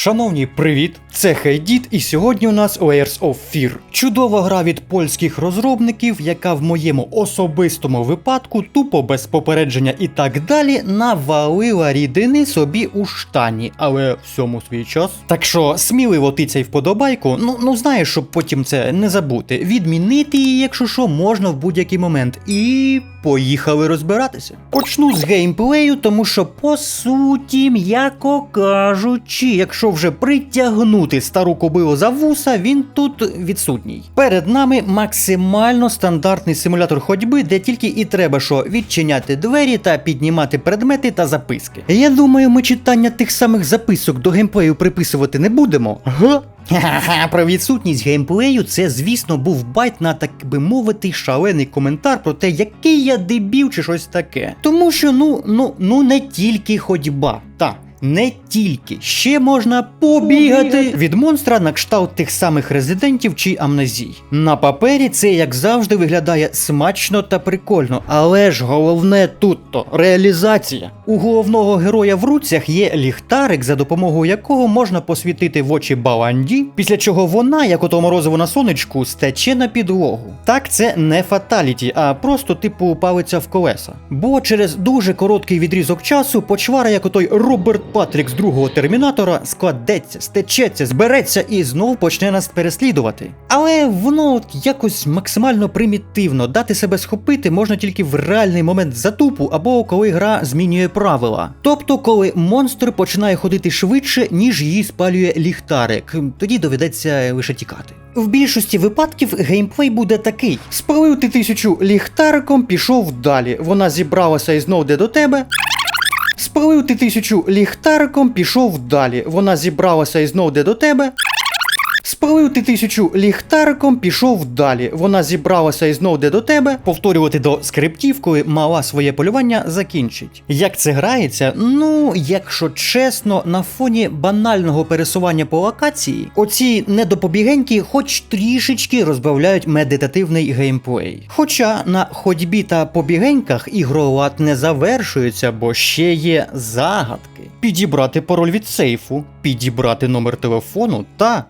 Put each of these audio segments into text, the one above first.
Шановні, привіт! Це Хейдіт, і сьогодні у нас Layers of Fear. Чудова гра від польських розробників, яка в моєму особистому випадку, тупо без попередження і так далі, навалила рідини собі у штані, але всьому свій час. Так що сміливо тицяй вподобайку, ну, ну знаєш, щоб потім це не забути. Відмінити її, якщо що, можна в будь-який момент. І поїхали розбиратися. Почну з геймплею, тому що по суті, м'яко кажучи, якщо вже притягнути стару кобилу за вуса, він тут відсутній. Перед нами максимально стандартний симулятор ходьби, де тільки і треба що відчиняти двері та піднімати предмети та записки. Я думаю, ми читання тих самих записок до геймплею приписувати не будемо. Га? Ха-ха, про відсутність геймплею це, звісно, був байт на так би мовити шалений коментар про те, який я дебіл чи щось таке. Тому що ну, ну, ну не тільки ходьба. Та. Не тільки ще можна побігати від монстра на кшталт тих самих резидентів чи амнезій. На папері це, як завжди, виглядає смачно та прикольно, але ж головне тут то реалізація. У головного героя в руцях є ліхтарик, за допомогою якого можна посвітити в очі баланді, після чого вона, як ото морозиво на сонечку, стече на підлогу. Так, це не фаталіті, а просто типу палиця в колеса. Бо через дуже короткий відрізок часу почвара, як отой Роберт Патрік з другого термінатора, складеться, стечеться, збереться і знов почне нас переслідувати. Але воно якось максимально примітивно дати себе схопити можна тільки в реальний момент затупу або коли гра змінює правила. Тобто, коли монстр починає ходити швидше, ніж її спалює ліхтарик, тоді доведеться лише тікати. В більшості випадків геймплей буде такий: спалив ти тисячу ліхтариком, пішов далі. Вона зібралася і знов де до тебе. Спалив ти тисячу ліхтариком, пішов далі. Вона зібралася і знов де до тебе. Спалив ти тисячу ліхтариком, пішов далі. Вона зібралася і знов де до тебе. Повторювати до скриптів, коли мала своє полювання закінчить. Як це грається? Ну, якщо чесно, на фоні банального пересування по локації, оці недопобігеньки хоч трішечки розбавляють медитативний геймплей. Хоча на ходьбі та побігеньках ігролад не завершується, бо ще є загадки. Підібрати пароль від сейфу, підібрати номер телефону та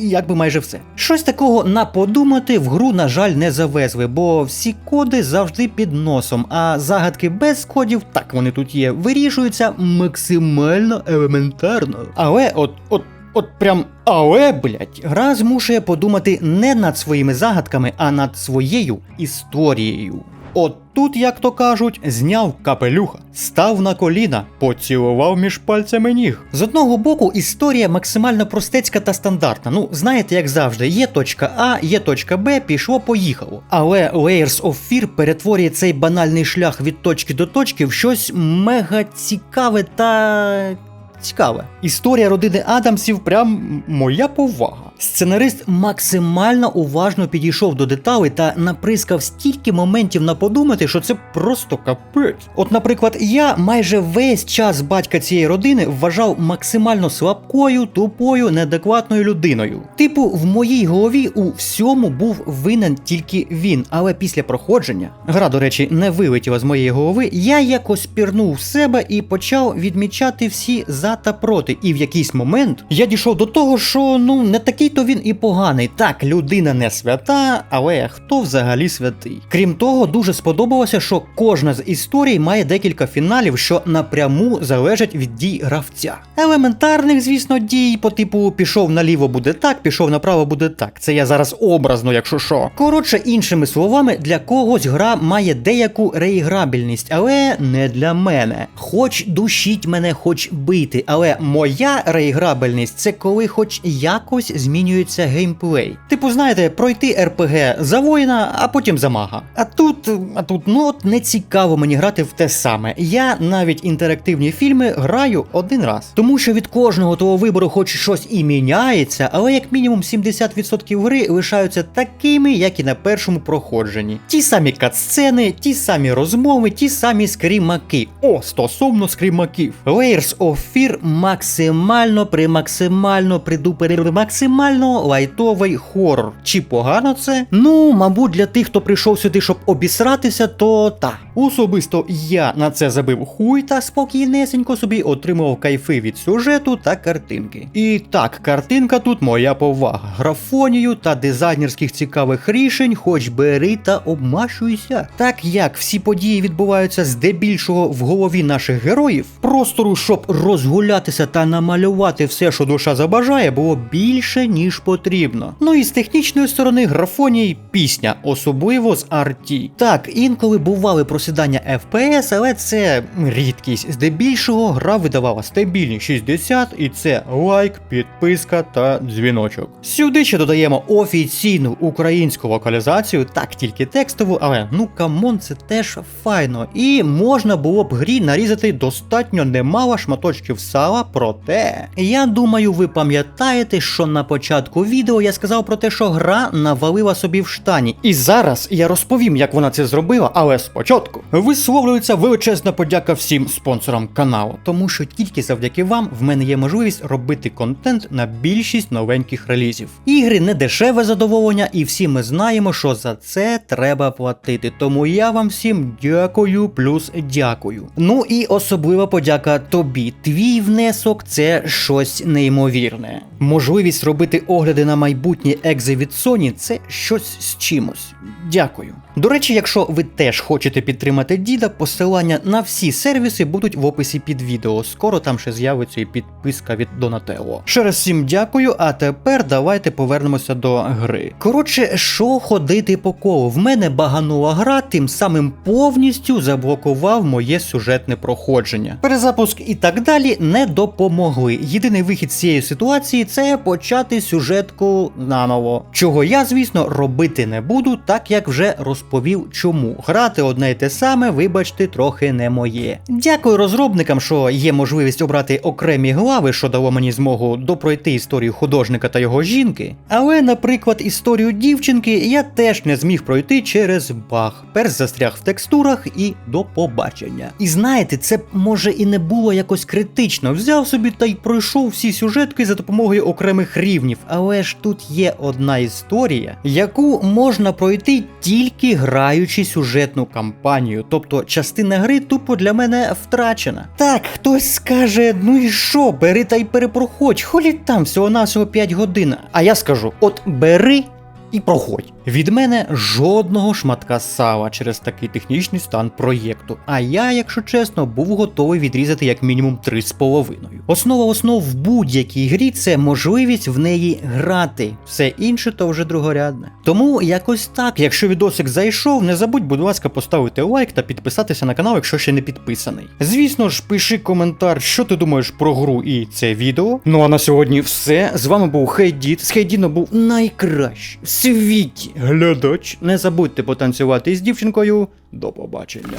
Якби майже все. Щось такого на подумати в гру, на жаль, не завезли, бо всі коди завжди під носом, а загадки без кодів, так вони тут є, вирішуються максимально елементарно. Але от, от. От прям але, блять, гра змушує подумати не над своїми загадками, а над своєю історією. От тут, як то кажуть, зняв капелюха, став на коліна, поцілував між пальцями ніг. З одного боку, історія максимально простецька та стандартна. Ну, знаєте, як завжди, є точка А, є точка Б, пішло, поїхало. Але Layers of Fear перетворює цей банальний шлях від точки до точки в щось мега цікаве та. Цікаве. Історія родини Адамсів прям моя повага. Сценарист максимально уважно підійшов до деталей та наприскав стільки моментів на подумати, що це просто капець. От, наприклад, я майже весь час батька цієї родини вважав максимально слабкою, тупою, неадекватною людиною. Типу, в моїй голові у всьому був винен тільки він, але після проходження, гра, до речі, не вилетіла з моєї голови, я якось пірнув в себе і почав відмічати всі за та проти. І в якийсь момент я дійшов до того, що ну не такий то він і поганий. Так, людина не свята, але хто взагалі святий? Крім того, дуже сподобалося, що кожна з історій має декілька фіналів, що напряму залежать від дій гравця. Елементарних, звісно, дій, по типу пішов наліво буде так, пішов направо буде так. Це я зараз образно, якщо що. Коротше, іншими словами, для когось гра має деяку реіграбільність, але не для мене. Хоч душіть мене, хоч бити, але моя реіграбельність це коли хоч якось змінюється геймплей. Типу, знаєте, пройти РПГ за воїна, а потім за мага. А тут, а тут, ну от не цікаво мені грати в те саме. Я навіть інтерактивні фільми граю один раз. Тому що від кожного того вибору хоч щось і міняється, але як мінімум 70% гри лишаються такими, як і на першому проходженні. Ті самі катсцени, ті самі розмови, ті самі скрімаки. О, стосовно скрімаків. Layers of Fear максимально при максимально придупери максимально максимально лайтовий хорор. Чи погано це? Ну, мабуть, для тих, хто прийшов сюди, щоб обісратися, то та. Особисто я на це забив хуй та спокійнесенько собі отримував кайфи від сюжету та картинки. І так, картинка тут моя повага. Графонію та дизайнерських цікавих рішень, хоч бери та обмашуйся. Так як всі події відбуваються здебільшого в голові наших героїв, простору, щоб розгулятися та намалювати все, що душа забажає, було більше ніж потрібно. Ну і з технічної сторони графоній пісня, особливо з RT. Так, інколи бували просідання FPS, але це рідкість. Здебільшого гра видавала стабільні 60, і це лайк, підписка та дзвіночок. Сюди ще додаємо офіційну українську локалізацію, так тільки текстову, але ну камон, це теж файно. І можна було б грі нарізати достатньо немало шматочків сала, проте я думаю, ви пам'ятаєте, що на початку відео я сказав про те, що гра навалила собі в штані. І зараз я розповім, як вона це зробила, але спочатку висловлюється величезна подяка всім спонсорам каналу, тому що тільки завдяки вам в мене є можливість робити контент на більшість новеньких релізів. Ігри не дешеве задоволення, і всі ми знаємо, що за це треба платити. Тому я вам всім дякую, плюс дякую. Ну і особлива подяка тобі. Твій внесок це щось неймовірне. Можливість робити огляди на майбутні екзи від Sony це щось з чимось. Дякую. До речі, якщо ви теж хочете підтримати діда, посилання на всі сервіси будуть в описі під відео. Скоро там ще з'явиться і підписка від Донателло. Ще раз всім дякую, а тепер давайте повернемося до гри. Коротше, що ходити по колу? В мене баганула гра, тим самим повністю заблокував моє сюжетне проходження. Перезапуск і так далі не допомогли. Єдиний вихід з цієї ситуації це почати сюжетку наново. Чого я, звісно, робити не буду, так як вже розповів чому. Грати одне й те саме, вибачте, трохи не моє. Дякую розробникам, що є можливість обрати окремі глави, що дало мені змогу допройти історію художника та його жінки. Але, наприклад, історію дівчинки я теж не зміг пройти через баг. Перш застряг в текстурах і до побачення. І знаєте, це може і не було якось критично. Взяв собі та й пройшов всі сюжетки за допомогою окремих рівнів. Але ж тут є одна історія, яку можна пройти тільки граючи сюжетну кампанію. Тобто частина гри тупо для мене втрачена. Так, хтось скаже, ну і що, бери та й перепроходь, холі там всього навсього 5 годин. А я скажу: от бери. І проходь. Від мене жодного шматка сала через такий технічний стан проєкту. А я, якщо чесно, був готовий відрізати як мінімум 3,5. Основа основ в будь-якій грі це можливість в неї грати. Все інше то вже другорядне. Тому якось так, якщо відосик зайшов, не забудь, будь ласка, поставити лайк та підписатися на канал, якщо ще не підписаний. Звісно ж, пиши коментар, що ти думаєш про гру і це відео. Ну а на сьогодні все. З вами був Хейдіт. З Хейдіно був найкращий в світі глядач, не забудьте потанцювати з дівчинкою. До побачення.